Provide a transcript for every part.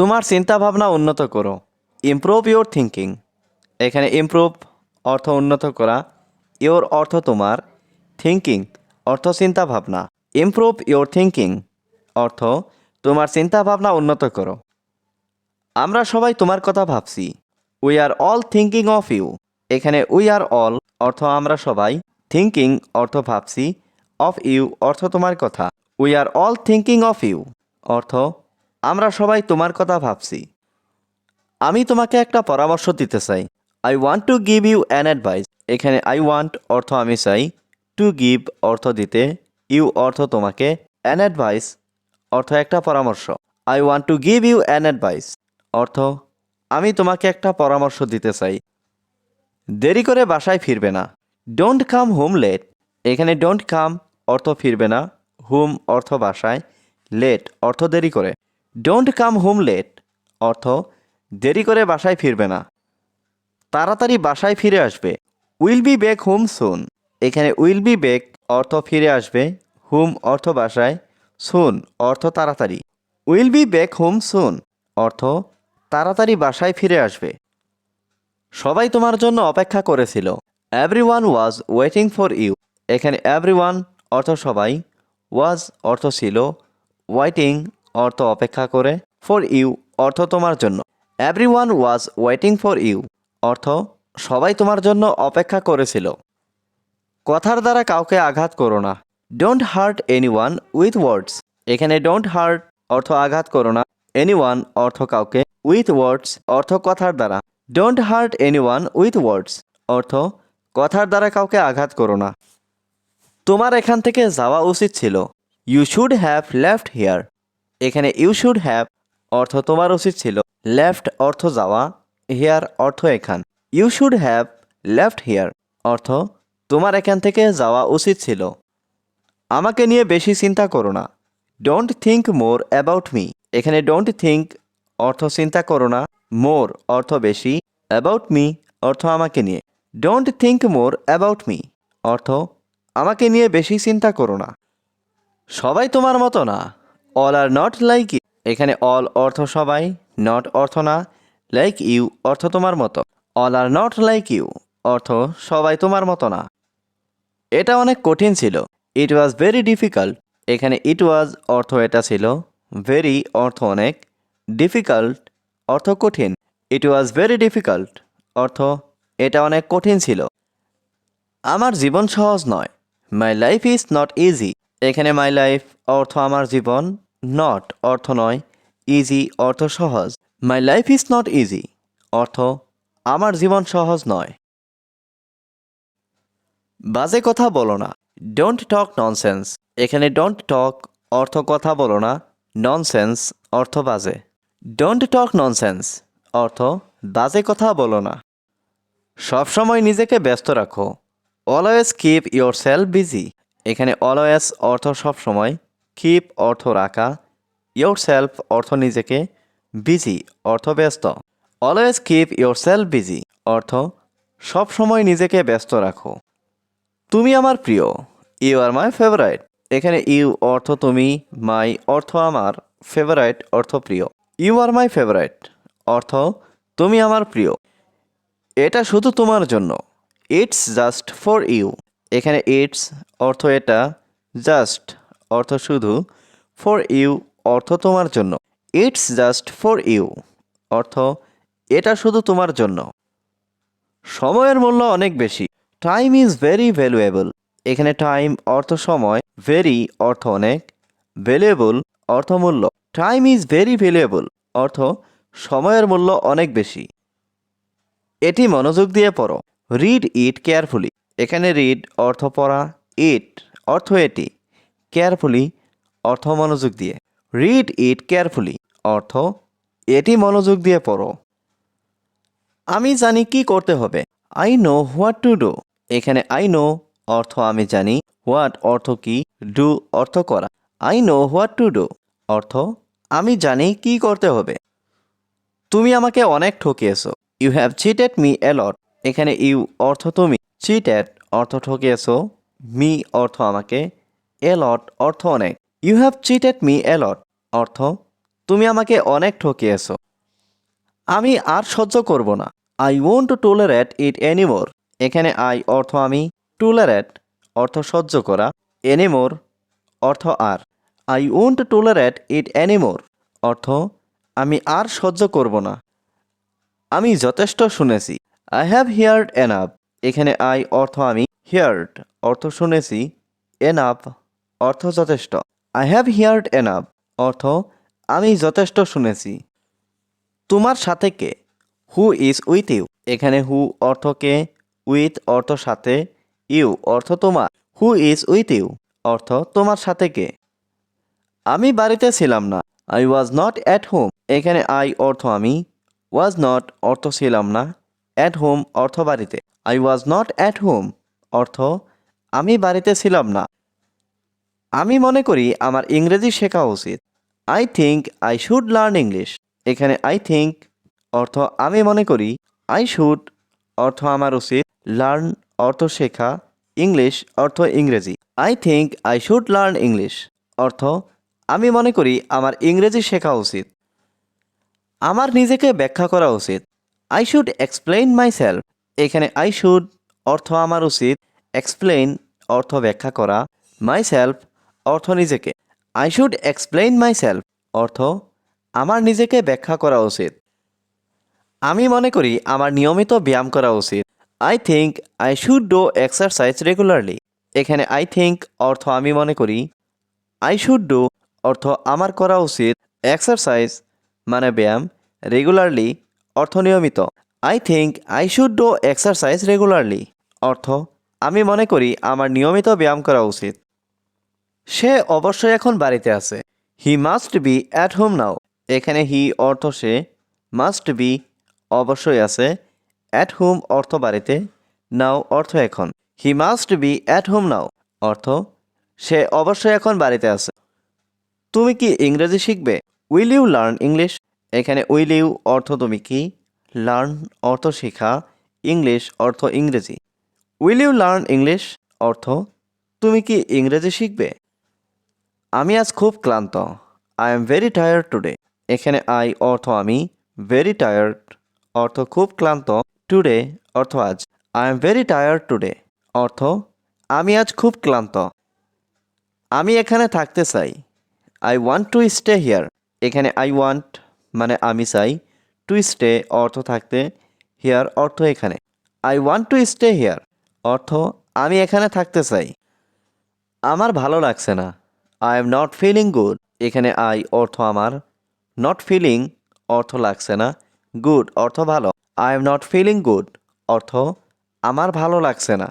তোমার চিন্তাভাবনা উন্নত করো। ইমপ্রুভ ইওর থিঙ্কিং এখানে ইমপ্রুভ অর্থ উন্নত করা। ইওর অর্থ তোমার। থিঙ্কিং অর্থ চিন্তাভাবনা। ইমপ্রুভ ইওর থিঙ্কিং অর্থ তোমার চিন্তাভাবনা উন্নত করো। আমরা সবাই তোমার কথা ভাবছি। We are all thinking of you এখানে উই আর অল অর্থ আমরা সবাই। থিঙ্কিং অর্থ ভাবছি। অফ ইউ অর্থ তোমার কথা। We are all thinking of you অর্থ আমরা সবাই তোমার কথা ভাবছি। আমি তোমাকে একটা পরামর্শ দিতে চাই। I want to give you an advice এখানে আই ওয়ান্ট অর্থ আমি চাই। টু গিভ অর্থ দিতে। ইউ অর্থ তোমাকে। অ্যান অ্যাডভাইস অর্থ একটা পরামর্শ। I want to give you an advice অর্থ, আমি তোমাকে একটা পরামর্শ দিতে চাই। দেরি করে বাসায় ফিরবে না। ডোন্ট কাম হোম লেট এখানে ডোন্ট কাম অর্থ ফিরবে না। হুম অর্থ বাসায়। লেট অর্থ দেরি করে। ডোন্ট কাম হোম লেট অর্থ দেরি করে বাসায় ফিরবে না। তাড়াতাড়ি বাসায় ফিরে আসবে। Will be back home soon এখানে উইল বি ব্যাক অর্থ ফিরে আসবে। হোম অর্থ বাসায়। সুন অর্থ তাড়াতাড়ি। Will be back home soon অর্থ তাড়াতাড়ি বাসায় ফিরে আসবে। সবাই তোমার জন্য অপেক্ষা করেছিল। Everyone was waiting for you এখানে এভরি ওয়ান অর্থ সবাই ওয়াজ অর্থ ছিল ওয়েটিং অর্থ অপেক্ষা করে ফর ইউ অর্থ তোমার জন্য। Everyone was waiting for you অর্থ সবাই তোমার জন্য অপেক্ষা করেছিল। কথার দ্বারা কাউকে আঘাত করো না। Don't hurt anyone with words এখানে ডোন্ট হার্ট অর্থ আঘাত করো না। এনি ওয়ান অর্থ কাউকে উইথ ওয়ার্ডস অর্থ কথার দ্বারা। Don't hurt anyone with words অর্থ কথার দ্বারা কাউকে আঘাত করো না। তোমার এখান থেকে যাওয়া উচিত ছিল। You should have left here এখানে ইউ শুড হ্যাভ অর্থ তোমার উচিত ছিল লেফট অর্থ যাওয়া হেয়ার অর্থ এখান। You should have left here অর্থ তোমার এখান থেকে যাওয়া উচিত ছিল। আমাকে নিয়ে বেশি চিন্তা করো না। Don't think more about me এখানে ডোন্ট থিঙ্ক অর্থ চিন্তা করো না। মোর অর্থ বেশি অ্যাবাউট মি অর্থ আমাকে নিয়ে। Don't think more about me অর্থ আমাকে নিয়ে বেশি চিন্তা করো না। সবাই তোমার মতো না। All are not like you এখানে অল অর্থ সবাই নট অর্থ না লাইক ইউ অর্থ তোমার মতো। All are not like you অর্থ সবাই তোমার মতো না। এটা অনেক কঠিন ছিল। ইট ওয়াজ ভেরি ডিফিকাল্ট এখানে ইট ওয়াজ অর্থ এটা ছিল। ভেরি অর্থ অনেক। ডিফিকাল্ট অর্থ কঠিন। ইট ওয়াজ ভেরি ডিফিকাল্ট অর্থ এটা অনেক কঠিন ছিল। আমার জীবন সহজ নয়। My life is not easy এখানে মাই লাইফ অর্থ আমার জীবন নট অর্থ নয় ইজি অর্থ সহজ। My life is not easy অর্থ আমার জীবন সহজ নয়। বাজে কথা বলো না ডোন্ট টক ননসেন্স এখানে ডোন্ট টক অর্থ কথা বলো না ননসেন্স অর্থ বাজে। ডোন্ট টক ননসেন্স অর্থ বাজে কথা বলো না। সবসময় নিজেকে ব্যস্ত রাখো always keep yourself busy এখানে অলওয়েজ অর্থ সবসময় কিপ অর্থ রাখা ইয়োর সেলফ অর্থ নিজেকে বিজি অর্থ ব্যস্ত। Always keep yourself busy অর্থ সবসময় নিজেকে ব্যস্ত রাখো। তুমি আমার প্রিয় ইউ আর মাই ফেভারাইট এখানে ইউ অর্থ তুমি মাই অর্থ আমার ফেভারাইট অর্থ প্রিয়। ইউ আর মাই ফেভারাইট অর্থ তুমি আমার প্রিয়। এটা শুধু তোমার জন্য ইটস জাস্ট ফর ইউ এখানে ইটস অর্থ এটা জাস্ট অর্থ শুধু ফর ইউ অর্থ তোমার জন্য। ইটস জাস্ট ফর ইউ অর্থ এটা শুধু তোমার জন্য। সময়ের মূল্য অনেক বেশি। টাইম ইজ ভেরি ভ্যালুয়েবল এখানে টাইম অর্থ সময় ভেরি অর্থ অনেক ভ্যালুয়েবল অর্থ মূল্য। টাইম ইজ ভেরি ভ্যালুয়েবল অর্থ সময়ের মূল্য অনেক বেশি। এটি মনোযোগ দিয়ে পড়ো। রিড ইট কেয়ারফুলি এখানে রিড অর্থ পড়া ইট অর্থ এটি। কেয়ারফুলি অর্থ মনোযোগ দিয়ে। রিড ইট কেয়ারফুলি অর্থ এটি মনোযোগ দিয়ে পড়ো। আমি জানি কি করতে হবে। I know what to do এখানে আই নো অর্থ আমি জানি। হোয়াট অর্থ কি? ডু অর্থ করা। I know what to do অর্থ আমি জানি কি করতে হবে। তুমি আমাকে অনেক ঠকিয়েছো। You have cheated me a lot এখানে ইউ অর্থ তুমি। চিটেড অর্থ ঠকিয়েছো মি অর্থ আমাকে এলট অর্থ অনেক। You have cheated me a lot অর্থ, তুমি আমাকে অনেক ঠকিয়েছো। আমি আর সহ্য করব না। I won't to tolerate it anymore এখানে আই অর্থ আমি টুলারেট অর্থ সহ্য করা এনিমোর অর্থ আর। I won't to tolerate it anymore অর্থ, আমি আর সহ্য করব না। আমি যথেষ্ট শুনেছি। আই হ্যাভ হিয়ার্ড এনাফ এখানে আই অর্থ আমি হিয়ার্ড অর্থ শুনেছি এনাফ অর্থ যথেষ্ট। আই হ্যাভ হিয়ার্ড এনাফ অর্থ আমি যথেষ্ট শুনেছি। তোমার সাথে কে? হু ইজ উইথ ইউ এখানে হু অর্থ কে উইথ অর্থ সাথে ইউ অর্থ তোমার। হু ইজ উইথ ইউ অর্থ তোমার সাথে কে? আমি বাড়িতে ছিলাম না। I was not at home এখানে আই অর্থ আমি ওয়াজ নট অর্থ ছিলাম না। অ্যাট হোম অর্থ বাড়িতে। I was not at home অর্থ আমি বাড়িতে ছিলাম না। আমি মনে করি আমার ইংরেজি শেখা উচিত। I think I should learn English এখানে আই থিঙ্ক অর্থ আমি মনে করি আই শুড অর্থ আমার উচিত। লার্ন অর্থ শেখা ইংলিশ অর্থ ইংরেজি। I think I should learn English অর্থ আমি মনে করি আমার ইংরেজি শেখা উচিত। আমার নিজেকে ব্যাখ্যা করা উচিত। I should explain myself এখানে আই শুড অর্থ আমার উচিত এক্সপ্লেইন অর্থ ব্যাখ্যা করা মাই সেলফ অর্থ নিজেকে। I should explain myself অর্থ আমার নিজেকে ব্যাখ্যা করা উচিত। আমি মনে করি আমার নিয়মিত ব্যায়াম করা উচিত। I think I should do exercise regularly এখানে আই থিঙ্ক অর্থ আমি মনে করি। আই শুড ডু অর্থ আমার করা উচিত। এক্সারসাইজ মানে ব্যায়াম রেগুলারলি অর্থ নিয়মিত। I think I should do exercise regularly অর্থ, আমি মনে করি আমার নিয়মিত ব্যায়াম করা উচিত। সে অবশ্যই এখন বাড়িতে আছে। He must be at home now এখানে হি অর্থ সে মাস্ট বি অবশ্যই আছে। অ্যাট হোম অর্থ বাড়িতে। নাও অর্থ এখন। He must be at home now অর্থ, সে অবশ্যই এখন বাড়িতে আছে। তুমি কি ইংরেজি শিখবে? উইল ইউ লার্ন ইংলিশ এখানে উইল ইউ অর্থ তুমি কি? লার্ন অর্থ শেখা, ইংলিশ অর্থ ইংরেজি। উইল ইউ লার্ন ইংলিশ অর্থ, তুমি কি ইংরেজি শিখবে? আমি আজ খুব ক্লান্ত। I am very tired today. এখানে আই অর্থ আমি, ভেরি টায়ার্ড অর্থ খুব ক্লান্ত। টুডে অর্থ আজ, I am very tired today. অর্থ, আমি আজ খুব ক্লান্ত। আমি এখানে থাকতে চাই। I want to stay here. এখানে আই ওয়ান্ট মানে আমি চাই টু স্টে অর্থ থাকতে হিয়ার অর্থ এখানে। I want to stay here অর্থ আমি এখানে থাকতে চাই। আমার ভালো লাগছে না। I am not feeling good এখানে আই অর্থ আমার। নট ফিলিং অর্থ লাগছে না। গুড অর্থ ভালো। I am not feeling good অর্থ আমার ভালো লাগছে না।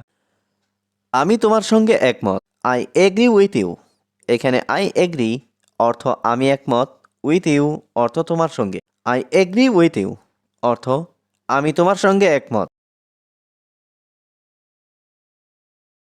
আমি তোমার সঙ্গে একমত। আই এগ্রি উইথ ইউ এখানে আই এগ্রি অর্থ আমি একমত। উইথ ইউ অর্থ তোমার সঙ্গে। আই এগ্রি উইথ ইউ অর্থ আমি তোমার সঙ্গে একমত।